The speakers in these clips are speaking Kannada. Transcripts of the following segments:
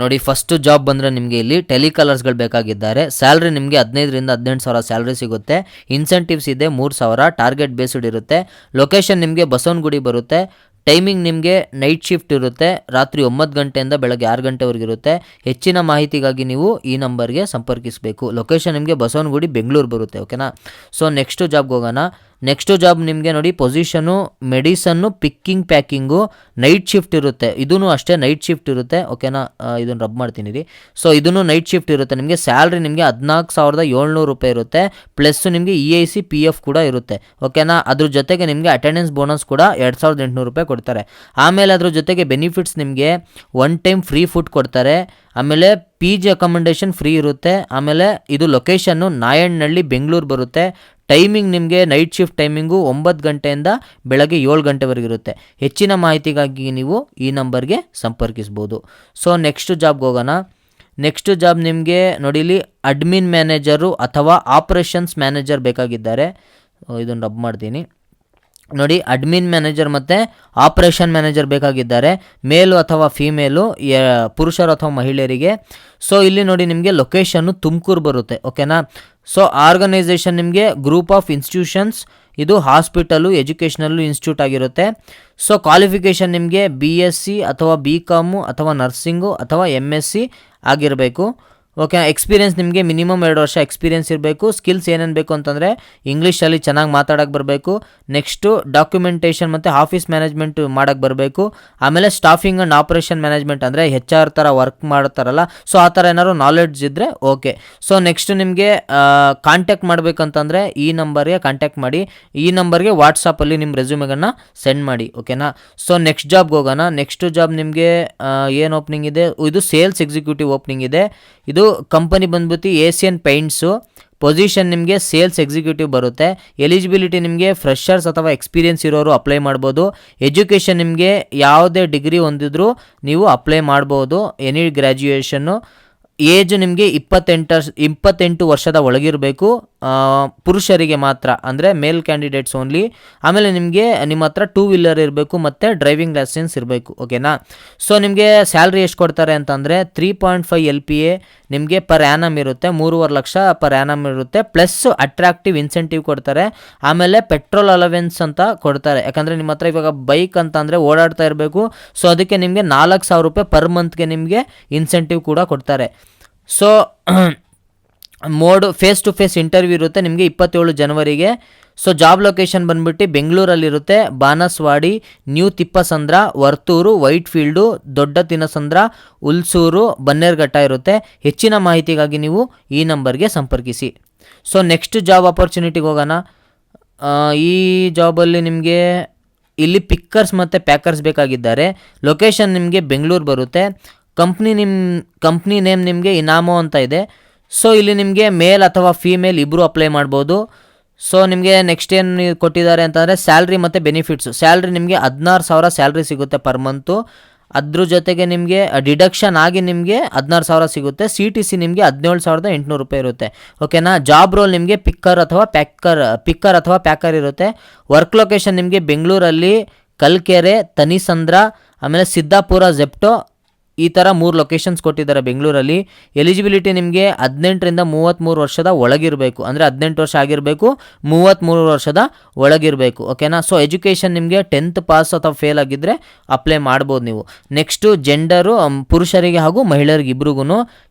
ನೋಡಿ ಫಸ್ಟ್ ಜಾಬ್ ಬಂದರೆ ನಿಮಗೆ ಇಲ್ಲಿ ಟೆಲಿಕಾಲರ್ಸ್ಗಳು ಬೇಕಾಗಿದ್ದಾರೆ. ಸ್ಯಾಲ್ರಿ ನಿಮಗೆ ಹದಿನೈದರಿಂದ ಹದಿನೆಂಟು ಸಾವಿರ ಸ್ಯಾಲ್ರಿ ಸಿಗುತ್ತೆ. ಇನ್ಸೆಂಟಿವ್ಸ್ ಇದೆ, ಮೂರು ಸಾವಿರ. ಟಾರ್ಗೆಟ್ ಬೇಸ್ಡ್ ಇರುತ್ತೆ. ಲೊಕೇಶನ್ ನಿಮಗೆ ಬಸವನಗುಡಿ ಬರುತ್ತೆ. ಟೈಮಿಂಗ್ ನಿಮಗೆ ನೈಟ್ ಶಿಫ್ಟ್ ಇರುತ್ತೆ. ರಾತ್ರಿ ಒಂಬತ್ತು ಗಂಟೆಯಿಂದ ಬೆಳಗ್ಗೆ ಆರು ಗಂಟೆವರೆಗಿರುತ್ತೆ ಹೆಚ್ಚಿನ ಮಾಹಿತಿಗಾಗಿ ನೀವು ಈ ನಂಬರ್ಗೆ ಸಂಪರ್ಕಿಸಬೇಕು. ಲೊಕೇಶನ್ ನಿಮಗೆ ಬಸವನಗುಡಿ, ಬೆಂಗಳೂರು ಬರುತ್ತೆ ಓಕೆನಾ ಸೊ ನೆಕ್ಸ್ಟು ಜಾಬ್ಗೆ ಹೋಗೋಣ. ನೆಕ್ಸ್ಟು ಜಾಬ್ ನಿಮಗೆ ನೋಡಿ position medicine picking packing night shift ಇರುತ್ತೆ. ಇದೂ ಅಷ್ಟೇ ನೈಟ್ ಶಿಫ್ಟ್ ಇರುತ್ತೆ. ಓಕೆನಾ ಇದನ್ನು ರಬ್ ಮಾಡ್ತೀನಿ ರೀ. ಸೊ ಇದೂ ನೈಟ್ ಶಿಫ್ಟ್ ಇರುತ್ತೆ. ನಿಮಗೆ ಸ್ಯಾಲ್ರಿ ನಿಮಗೆ ಹದಿನಾಲ್ಕು ಸಾವಿರದ ಏಳ್ನೂರು ರೂಪಾಯಿ ಇರುತ್ತೆ. ಪ್ಲಸ್ ನಿಮಗೆ E I C P F ಕೂಡ ಇರುತ್ತೆ. ಓಕೆನಾ ಅದ್ರ ಜೊತೆಗೆ ನಿಮಗೆ ಅಟೆಂಡೆನ್ಸ್ ಬೋನಸ್ ಕೂಡ ಎರಡು ಸಾವಿರದ ಎಂಟುನೂರು ರೂಪಾಯಿ ಕೊಡ್ತಾರೆ. ಆಮೇಲೆ ಅದ್ರ ಜೊತೆಗೆ ಬೆನಿಫಿಟ್ಸ್ ನಿಮಗೆ ಒನ್ ಟೈಮ್ ಫ್ರೀ ಫುಡ್ ಕೊಡ್ತಾರೆ. ಆಮೇಲೆ ಪಿ ಜಿ ಅಕಮಂಡೇಷನ್ ಫ್ರೀ ಇರುತ್ತೆ. ಆಮೇಲೆ ಇದು ಲೊಕೇಶನ್ನು ನಾಯಣ್ಣಹಳ್ಳಿ ಬೆಂಗಳೂರು ಬರುತ್ತೆ. ಟೈಮಿಂಗ್ ನಿಮಗೆ ನೈಟ್ ಶಿಫ್ಟ್ ಟೈಮಿಂಗು ಒಂಬತ್ತು ಗಂಟೆಯಿಂದ ಬೆಳಗ್ಗೆ ಏಳು ಗಂಟೆವರೆಗೆ ಇರುತ್ತೆ. ಹೆಚ್ಚಿನ ಮಾಹಿತಿಗಾಗಿ ನೀವು ಈ ನಂಬರ್ಗೆ ಸಂಪರ್ಕಿಸ್ಬೋದು. ಸೊ ನೆಕ್ಸ್ಟ್ ಜಾಬ್ಗೆ ಹೋಗೋಣ. ನೆಕ್ಸ್ಟ್ ಜಾಬ್ ನಿಮಗೆ ನೋಡಿಲಿ ಅಡ್ಮಿನ್ ಮ್ಯಾನೇಜರು ಅಥವಾ ಆಪರೇಷನ್ಸ್ ಮ್ಯಾನೇಜರ್ ಬೇಕಾಗಿದ್ದಾರೆ. ಇದನ್ನು ರಬ್ ಮಾಡ್ತೀನಿ. ನೋಡಿ ಅಡ್ಮಿನ್ ಮ್ಯಾನೇಜರ್ ಮತ್ತು ಆಪರೇಷನ್ ಮ್ಯಾನೇಜರ್ ಬೇಕಾಗಿದ್ದಾರೆ. ಮೇಲು ಅಥವಾ ಫೀಮೇಲು ಪುರುಷರು ಅಥವಾ ಮಹಿಳೆಯರಿಗೆ. ಸೊ ಇಲ್ಲಿ ನೋಡಿ ನಿಮಗೆ ಲೊಕೇಶನ್ನು ತುಮಕೂರು ಬರುತ್ತೆ ಓಕೆನಾ ಸೊ ಆರ್ಗನೈಸೇಷನ್ ನಿಮಗೆ ಗ್ರೂಪ್ ಆಫ್ ಇನ್ಸ್ಟಿಟ್ಯೂಷನ್ಸ್ ಇದು ಹಾಸ್ಪಿಟಲು ಎಜುಕೇಷನಲ್ಲು ಇನ್ಸ್ಟಿಟ್ಯೂಟ್ ಆಗಿರುತ್ತೆ. ಸೊ ಕ್ವಾಲಿಫಿಕೇಷನ್ ನಿಮಗೆ ಬಿ ಎಸ್ ಸಿ ಅಥವಾ ಬಿ ಕಾಮು ಅಥವಾ ನರ್ಸಿಂಗು ಅಥವಾ ಎಂ ಎಸ್ ಸಿ ಆಗಿರಬೇಕು. ಓಕೆ ಎಕ್ಸ್ಪೀರಿಯನ್ಸ್ ನಿಮಗೆ ಮಿನಿಮಮ್ ಎರಡು ವರ್ಷ ಎಕ್ಸ್ಪೀರಿಯನ್ಸ್ ಇರಬೇಕು ಸ್ಕಿಲ್ಸ್ ಏನೇನು ಬೇಕು ಅಂತಂದರೆ ಇಂಗ್ಲೀಷಲ್ಲಿ ಚೆನ್ನಾಗಿ ಮಾತಾಡೋಕ್ಕೆ ಬರಬೇಕು ನೆಕ್ಸ್ಟು ಡಾಕ್ಯುಮೆಂಟೇಷನ್ ಮತ್ತು ಆಫೀಸ್ ಮ್ಯಾನೇಜ್ಮೆಂಟ್ ಮಾಡೋಕೆ ಬರಬೇಕು, ಆಮೇಲೆ ಸ್ಟಾಫಿಂಗ್ ಆ್ಯಂಡ್ ಆಪರೇಷನ್ ಮ್ಯಾನೇಜ್ಮೆಂಟ್ ಅಂದರೆ ಹೆಚ್ ಆರ್ ಥರ ವರ್ಕ್ ಮಾಡ್ತಾರಲ್ಲ ಸೊ ಆ ಥರ ಏನಾದ್ರು ನಾಲೆಡ್ಜ್ ಇದ್ದರೆ ಓಕೆ ಸೊ ನೆಕ್ಸ್ಟ್ ನಿಮಗೆ ಕಾಂಟ್ಯಾಕ್ಟ್ ಮಾಡಬೇಕಂತಂದರೆ ಈ ನಂಬರ್ಗೆ ಕಾಂಟ್ಯಾಕ್ಟ್ ಮಾಡಿ, ಈ ನಂಬರ್ಗೆ ವಾಟ್ಸಪ್ಪಲ್ಲಿ ನಿಮ್ಮ ರೆಸ್ಯೂಮೆಗನ್ನು ಸೆಂಡ್ ಮಾಡಿ ಓಕೆನಾ ಸೊ ನೆಕ್ಸ್ಟ್ ಜಾಬ್ಗೆ ಹೋಗೋಣ ನೆಕ್ಸ್ಟ್ ಜಾಬ್ ನಿಮಗೆ ಏನು ಓಪನಿಂಗ್ ಇದೆ? ಇದು ಸೇಲ್ಸ್ ಎಕ್ಸಿಕ್ಯೂಟಿವ್ ಓಪನಿಂಗ್ ಇದೆ, ಇದು ಕಂಪನಿ ಬಂದ್ಬಿಟ್ಟು ಏಷ್ಯನ್ ಪೈಂಟ್ಸು ಪೊಸಿಷನ್ ನಿಮಗೆ ಸೇಲ್ಸ್ ಎಕ್ಸಿಕ್ಯೂಟಿವ್ ಬರುತ್ತೆ. ಎಲಿಜಿಬಿಲಿಟಿ ನಿಮಗೆ ಫ್ರೆಷರ್ಸ್ ಅಥವಾ ಎಕ್ಸ್ಪೀರಿಯನ್ಸ್ ಇರೋರು ಅಪ್ಲೈ ಮಾಡ್ಬೋದು. ಎಜುಕೇಷನ್ ನಿಮಗೆ ಯಾವುದೇ ಡಿಗ್ರಿ ಹೊಂದಿದ್ರು ನೀವು ಅಪ್ಲೈ ಮಾಡ್ಬೋದು. ಎನಿ ಗ್ರ್ಯಾಜುಯೇಷನ್ನು ಏಜ್ ನಿಮಗೆ ಇಪ್ಪತ್ತೆಂಟು ಇಪ್ಪತ್ತೆಂಟು ವರ್ಷದ ಒಳಗಿರಬೇಕು. ಪುರುಷರಿಗೆ ಮಾತ್ರ, ಅಂದರೆ ಮೇಲ್ ಕ್ಯಾಂಡಿಡೇಟ್ಸ್ ಓನ್ಲಿ ಆಮೇಲೆ ನಿಮಗೆ ನಿಮ್ಮ ಹತ್ರ ಟೂ ವೀಲರ್ ಇರಬೇಕು ಮತ್ತು ಡ್ರೈವಿಂಗ್ ಲೈಸೆನ್ಸ್ ಇರಬೇಕು ಓಕೆನಾ ಸೊ ನಿಮಗೆ ಸ್ಯಾಲ್ರಿ ಎಷ್ಟು ಕೊಡ್ತಾರೆ ಅಂತಂದರೆ three point five L P A ನಿಮಗೆ ಪರ್ ಆ್ಯನಮ್ ಇರುತ್ತೆ, ಮೂರುವರೆ ಲಕ್ಷ ಪರ್ ಆ್ಯನಮ್ ಇರುತ್ತೆ ಪ್ಲಸ್ ಅಟ್ರಾಕ್ಟಿವ್ ಇನ್ಸೆಂಟಿವ್ ಕೊಡ್ತಾರೆ, ಆಮೇಲೆ ಪೆಟ್ರೋಲ್ ಅಲವೆನ್ಸ್ ಅಂತ ಕೊಡ್ತಾರೆ. ಯಾಕಂದರೆ ನಿಮ್ಮ ಹತ್ರ ಇವಾಗ ಬೈಕ್ ಅಂತ ಅಂದರೆ ಓಡಾಡ್ತಾ ಇರಬೇಕು ಸೊ ಅದಕ್ಕೆ ನಿಮಗೆ ನಾಲ್ಕು ಸಾವಿರ ರೂಪಾಯಿ ಪರ್ ಮಂತ್ಗೆ ನಿಮಗೆ ಇನ್ಸೆಂಟಿವ್ ಕೂಡ ಕೊಡ್ತಾರೆ. So mode face to face interview ಇರುತ್ತೆ, ನಿಮಗೆ ಇಪ್ಪತ್ತೇಳು ಜನವರಿಗೆ. ಸೊ ಜಾಬ್ ಲೊಕೇಶನ್ ಬಂದ್ಬಿಟ್ಟು ಬೆಂಗಳೂರಲ್ಲಿರುತ್ತೆ, Banaswadi new Thippasandra, Varthur white field Dodda Thinasandra, Hulsoor, Bannerghatta ಇರುತ್ತೆ. ಹೆಚ್ಚಿನ ಮಾಹಿತಿಗಾಗಿ ನೀವು ಈ ನಂಬರ್ಗೆ ಸಂಪರ್ಕಿಸಿ. ಸೊ ನೆಕ್ಸ್ಟ್ ಜಾಬ್ ಅಪರ್ಚುನಿಟಿಗೆ ಹೋಗೋಣ. ಈ ಜಾಬಲ್ಲಿ ನಿಮಗೆ ಇಲ್ಲಿ ಪಿಕ್ಕರ್ಸ್ ಮತ್ತು ಪ್ಯಾಕರ್ಸ್ ಬೇಕಾಗಿದ್ದಾರೆ. ಲೊಕೇಶನ್ ನಿಮಗೆ ಬೆಂಗಳೂರು ಬರುತ್ತೆ. ಕಂಪ್ನಿ ನಿಮ್ಮ ಕಂಪ್ನಿ ನೇಮ್ ನಿಮಗೆ ಇನಾಮೋ ಅಂತ ಇದೆ. ಸೊ ಇಲ್ಲಿ ನಿಮಗೆ ಮೇಲ್ ಅಥವಾ ಫೀಮೇಲ್ ಇಬ್ಬರು ಅಪ್ಲೈ ಮಾಡ್ಬೋದು. ಸೊ ನಿಮಗೆ ನೆಕ್ಸ್ಟ್ ಏನು ಕೊಟ್ಟಿದ್ದಾರೆ ಅಂತಂದರೆ ಸ್ಯಾಲ್ರಿ ಮತ್ತು ಬೆನಿಫಿಟ್ಸು ಸ್ಯಾಲ್ರಿ ನಿಮಗೆ ಹದಿನಾರು ಸಾವಿರ ಸ್ಯಾಲ್ರಿ ಸಿಗುತ್ತೆ ಪರ್ ಮಂತು ಅದ್ರ ಜೊತೆಗೆ ನಿಮಗೆ ಡಿಡಕ್ಷನ್ ಆಗಿ ನಿಮಗೆ ಹದಿನಾರು ಸಾವಿರ ಸಿಗುತ್ತೆ. ಸಿ ಟಿ ಸಿ ನಿಮಗೆ ಹದಿನೇಳು ಸಾವಿರದ ಎಂಟುನೂರು ರೂಪಾಯಿ ಇರುತ್ತೆ. ಓಕೆನಾ ಜಾಬ್ ರೋಲ್ ನಿಮಗೆ ಪಿಕ್ಕರ್ ಅಥವಾ ಪ್ಯಾಕರ್ ಪಿಕ್ಕರ್ ಅಥವಾ ಪ್ಯಾಕರ್ ಇರುತ್ತೆ. ವರ್ಕ್ ಲೊಕೇಶನ್ ನಿಮಗೆ ಬೆಂಗಳೂರಲ್ಲಿ ಕಲ್ಕೆರೆ, ತನಿಸಂದ್ರ, ಆಮೇಲೆ ಸಿದ್ದಾಪುರ ಜೆಪ್ಟೋ ಈ ಥರ ಮೂರು ಲೊಕೇಶನ್ಸ್ ಕೊಟ್ಟಿದ್ದಾರೆ ಬೆಂಗಳೂರಲ್ಲಿ. ಎಲಿಜಿಬಿಲಿಟಿ ನಿಮಗೆ ಹದಿನೆಂಟರಿಂದ ಮೂವತ್ತ್ಮೂರು ವರ್ಷದ ಒಳಗಿರಬೇಕು. ಅಂದರೆ ಹದಿನೆಂಟು ವರ್ಷ ಆಗಿರಬೇಕು ಮೂವತ್ತ್ಮೂರು ವರ್ಷದ ಒಳಗಿರಬೇಕು. ಓಕೆನಾ ಸೊ ಎಜುಕೇಷನ್ ನಿಮಗೆ ಟೆಂತ್ ಪಾಸ್ ಅಥವಾ ಫೇಲ್ ಆಗಿದ್ದರೆ ಅಪ್ಲೈ ಮಾಡ್ಬೋದು ನೀವು. ನೆಕ್ಸ್ಟು ಜೆಂಡರು ಪುರುಷರಿಗೆ ಹಾಗೂ ಮಹಿಳೆಯರಿಗೆ ಇಬ್ರಿಗೂ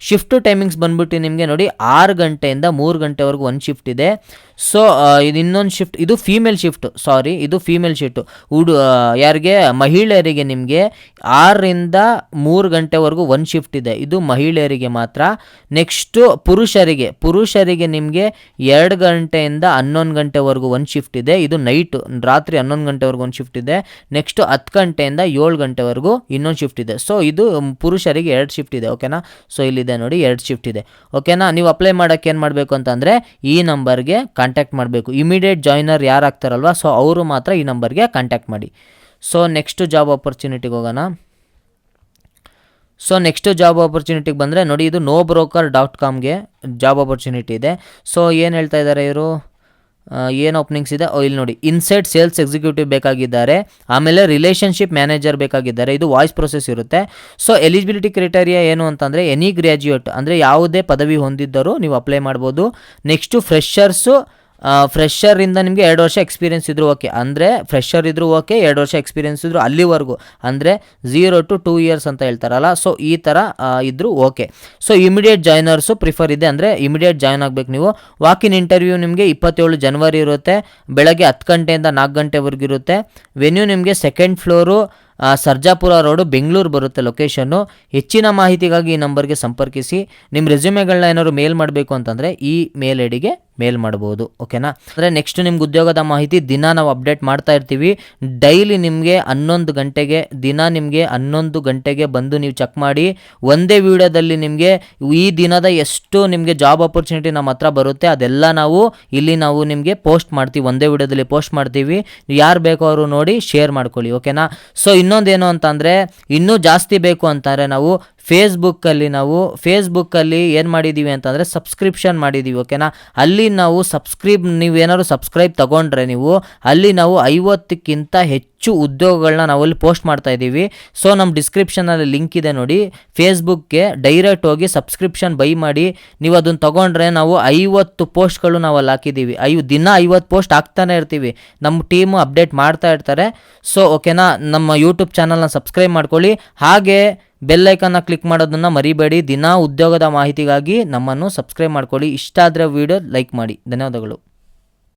ಶಿಫ್ಟ್ ಟೈಮಿಂಗ್ಸ್ ಬಂದ್ಬಿಟ್ಟು ನಿಮಗೆ ನೋಡಿ ಆರು ಗಂಟೆಯಿಂದ ಮೂರು ಗಂಟೆವರೆಗೂ ಒಂದು ಶಿಫ್ಟ್ ಇದೆ. ಸೊ ಇದು ಇನ್ನೊಂದು ಶಿಫ್ಟ್ ಇದು ಫೀಮೇಲ್ ಶಿಫ್ಟ್ ಸಾರಿ ಇದು ಫೀಮೇಲ್ ಶಿಫ್ಟು ಹುಡು ಯಾರಿಗೆ? ಮಹಿಳೆಯರಿಗೆ ನಿಮಗೆ ಆರರಿಂದ ಮೂರು ಗಂಟೆವರೆಗೂ ಒಂದು ಶಿಫ್ಟ್ ಇದೆ. ಇದು ಮಹಿಳೆಯರಿಗೆ ಮಾತ್ರ. ನೆಕ್ಸ್ಟು ಪುರುಷರಿಗೆ. ಪುರುಷರಿಗೆ ನಿಮಗೆ ಎರಡು ಗಂಟೆಯಿಂದ ಹನ್ನೊಂದು ಗಂಟೆವರೆಗೂ ಒಂದು ಶಿಫ್ಟ್ ಇದೆ. ಇದು ನೈಟು ರಾತ್ರಿ ಹನ್ನೊಂದು ಗಂಟೆವರೆಗೂ ಒಂದು ಶಿಫ್ಟ್ ಇದೆ. ನೆಕ್ಸ್ಟು ಹತ್ತು ಗಂಟೆಯಿಂದ ಏಳು ಗಂಟೆವರೆಗೂ ಇನ್ನೊಂದು ಶಿಫ್ಟ್ ಇದೆ. ಸೊ ಇದು ಪುರುಷರಿಗೆ ಎರಡು ಶಿಫ್ಟ್ ಇದೆ ಓಕೆನಾ ಸೊ ಇಲ್ಲಿದೆ ನೋಡಿ, ಎರಡು ಶಿಫ್ಟ್ ಇದೆ. ಓಕೆನಾ ನೀವು ಅಪ್ಲೈ ಮಾಡೋಕ್ಕೆ ಏನು ಮಾಡಬೇಕು ಅಂತಂದರೆ, ಈ ನಂಬರ್ಗೆ ಕಾಂಟ್ಯಾಕ್ಟ್ ಮಾಡಬೇಕು. ಇಮಿಡಿಯೇಟ್ ಜಾಯ್ನರ್ ಯಾರು ಆಗ್ತಾರಲ್ವ? ಸೊ ಅವರು ಮಾತ್ರ ಈ ನಂಬರ್ಗೆ ಕಾಂಟ್ಯಾಕ್ಟ್ ಮಾಡಿ. ಸೊ ನೆಕ್ಸ್ಟ್ ಜಾಬ್ ಆಪರ್ಚುನಿಟಿಗೆ ಹೋಗೋಣ. ಸೊ ನೆಕ್ಸ್ಟ್ ಜಾಬ್ ಆಪರ್ಚುನಿಟಿಗೆ ಬಂದರೆ ನೋಡಿ, ಇದು ನೋ ಬ್ರೋಕರ್ ಡಾಟ್ ಕಾಮ್ಗೆ ಜಾಬ್ ಆಪರ್ಚುನಿಟಿ ಇದೆ. ಸೊ ಏನು ಹೇಳ್ತಾ ಇದ್ದಾರೆ ಇವರು? ಏನು ಓಪನಿಂಗ್ಸ್ ಇದೆ? ಇಲ್ಲಿ ನೋಡಿ. ಇನ್ಸೈಡ್ ಸೇಲ್ಸ್ ಎಕ್ಸಿಕ್ಯೂಟಿವ್ ಬೇಕಾಗಿದ್ದಾರೆ. ಆಮೇಲೆ ರಿಲೇಷನ್ಶಿಪ್ ಮ್ಯಾನೇಜರ್ ಬೇಕಾಗಿದ್ದಾರೆ. ಇದು ವಾಯ್ಸ್ ಪ್ರೊಸೆಸ್ ಇರುತ್ತೆ. ಸೊ ಎಲಿಜಿಬಿಲಿಟಿ ಕ್ರೈಟೇರಿಯಾ ಏನು ಅಂತಂದರೆ ಎನಿ ಗ್ರ್ಯಾಜುಯೇಟ್ ಅಂದರೆ ಯಾವುದೇ ಪದವಿ ಹೊಂದಿದ್ದರೂ ನೀವು ಅಪ್ಲೈ ಮಾಡ್ಬೋದು. ನೆಕ್ಸ್ಟು ಫ್ರೆಷರ್ಸು ಫ್ರೆಷರಿಂದ ನಿಮಗೆ ಎರಡು ವರ್ಷ ಎಕ್ಸ್ಪೀರಿಯನ್ಸ್ ಇದ್ದರೂ ಓಕೆ ಅಂದರೆ ಫ್ರೆಷರ್ ಇದ್ದರೂ ಓಕೆ ಎರಡು ವರ್ಷ ಎಕ್ಸ್ಪೀರಿಯನ್ಸ್ ಇದ್ದರೂ ಅಲ್ಲಿವರೆಗೂ. ಅಂದರೆ ಝೀರೋ ಟು ಟೂ ಇಯರ್ಸ್ ಅಂತ ಹೇಳ್ತಾರಲ್ಲ ಸೊ ಈ ಥರ ಇದ್ರು okay so immediate joiners prefer ಇದೆ ಅಂದರೆ ಇಮಿಡಿಯೇಟ್ ಜಾಯ್ನ್ ಆಗಬೇಕು ನೀವು. ವಾಕಿನ್ ಇಂಟರ್ವ್ಯೂ ನಿಮಗೆ ಇಪ್ಪತ್ತೇಳು ಜನವರಿ ಇರುತ್ತೆ, ಬೆಳಗ್ಗೆ ಹತ್ತು ಗಂಟೆಯಿಂದ ನಾಲ್ಕು ಗಂಟೆವರೆಗೂ ಇರುತ್ತೆ. ವೆನ್ಯೂ ನಿಮಗೆ second floor Sarjapur road Bengaluru ಬರುತ್ತೆ ಲೊಕೇಶನ್ನು ಹೆಚ್ಚಿನ ಮಾಹಿತಿಗಾಗಿ ಈ ನಂಬರ್ಗೆ ಸಂಪರ್ಕಿಸಿ. ನಿಮ್ಮ ರೆಸ್ಯೂಮೆಗಳನ್ನ ಏನಾದ್ರು ಮೇಲ್ ಮಾಡಬೇಕು ಅಂತಂದರೆ ಈ ಮೇಲ್ ಐಡಿಗೆ ಮೇಲ್ ಮಾಡ್ಬೋದು ಓಕೆನಾ ಅಂದರೆ ನೆಕ್ಸ್ಟ್ ನಿಮ್ಗೆ ಉದ್ಯೋಗದ ಮಾಹಿತಿ ದಿನ ನಾವು ಅಪ್ಡೇಟ್ ಮಾಡ್ತಾ ಇರ್ತೀವಿ. ಡೈಲಿ ನಿಮಗೆ ಹನ್ನೊಂದು ಗಂಟೆಗೆ, ದಿನ ನಿಮಗೆ ಹನ್ನೊಂದು ಗಂಟೆಗೆ ಬಂದು ನೀವು ಚೆಕ್ ಮಾಡಿ. ಒಂದೇ ವಿಡಿಯೋದಲ್ಲಿ ನಿಮಗೆ ಈ ದಿನದ ಎಷ್ಟು ನಿಮಗೆ ಜಾಬ್ ಆಪರ್ಚುನಿಟಿ ನಮ್ಮ ಹತ್ರ ಬರುತ್ತೆ. ಅದೆಲ್ಲ ನಾವು ಇಲ್ಲಿ ನಾವು ನಿಮಗೆ ಪೋಸ್ಟ್ ಮಾಡ್ತೀವಿ. ಒಂದೇ ವಿಡಿಯೋದಲ್ಲಿ ಪೋಸ್ಟ್ ಮಾಡ್ತೀವಿ. ಯಾರು ಬೇಕೋ ಅವರು ನೋಡಿ ಶೇರ್ ಮಾಡ್ಕೊಳ್ಳಿ ಓಕೆನಾ ಸೊ ಇನ್ನೊಂದೇನು ಅಂತಂದರೆ ಇನ್ನೂ ಜಾಸ್ತಿ ಬೇಕು ಅಂತಾರೆ ನಾವು ಫೇಸ್ಬುಕ್ಕಲ್ಲಿ ನಾವು ಫೇಸ್ಬುಕ್ಕಲ್ಲಿ ಏನು ಮಾಡಿದ್ದೀವಿ ಅಂತಂದರೆ ಸಬ್ಸ್ಕ್ರಿಪ್ಷನ್ ಮಾಡಿದ್ದೀವಿ ಓಕೆನಾ ಅಲ್ಲಿ ನಾವು ಸಬ್ಸ್ಕ್ರೈಬ್ ನೀವೇನಾದ್ರು ಸಬ್ಸ್ಕ್ರೈಬ್ ತಗೊಂಡ್ರೆ ನೀವು, ಅಲ್ಲಿ ನಾವು ಐವತ್ತಕ್ಕಿಂತ ಹೆಚ್ಚು ಉದ್ಯೋಗಗಳನ್ನ ನಾವಲ್ಲಿ ಪೋಸ್ಟ್ ಮಾಡ್ತಾ ಇದ್ದೀವಿ. ಸೊ ನಮ್ಮ ಡಿಸ್ಕ್ರಿಪ್ಷನಲ್ಲಿ ಲಿಂಕ್ ಇದೆ ನೋಡಿ. ಫೇಸ್ಬುಕ್ಗೆ ಡೈರೆಕ್ಟ್ ಹೋಗಿ ಸಬ್ಸ್ಕ್ರಿಪ್ಷನ್ ಬೈ ಮಾಡಿ, ನೀವು ಅದನ್ನು ತೊಗೊಂಡ್ರೆ ನಾವು ಐವತ್ತು ಪೋಸ್ಟ್ಗಳು ಅಲ್ಲಿ ಹಾಕಿದ್ದೀವಿ. ಐ ದಿನ ಐವತ್ತು ಪೋಸ್ಟ್ ಹಾಕ್ತಾನೆ ಇರ್ತೀವಿ. ನಮ್ಮ ಟೀಮು ಅಪ್ಡೇಟ್ ಮಾಡ್ತಾ ಇರ್ತಾರೆ. ಸೊ ಓಕೆನಾ ನಮ್ಮ ಯೂಟ್ಯೂಬ್ ಚಾನಲ್ನ ಸಬ್ಸ್ಕ್ರೈಬ್ ಮಾಡ್ಕೊಳ್ಳಿ. ಹಾಗೆ ಬೆಲ್ ಐಕನ್ನ ಕ್ಲಿಕ್ ಮಾಡೋದನ್ನು ಮರಿಬೇಡಿ. ದಿನಾ ಉದ್ಯೋಗದ ಮಾಹಿತಿಗಾಗಿ ನಮ್ಮನ್ನು ಸಬ್ಸ್ಕ್ರೈಬ್ ಮಾಡ್ಕೊಳ್ಳಿ. ಇಷ್ಟ ಆದರೆ ವಿಡಿಯೋ ಲೈಕ್ ಮಾಡಿ. ಧನ್ಯವಾದಗಳು.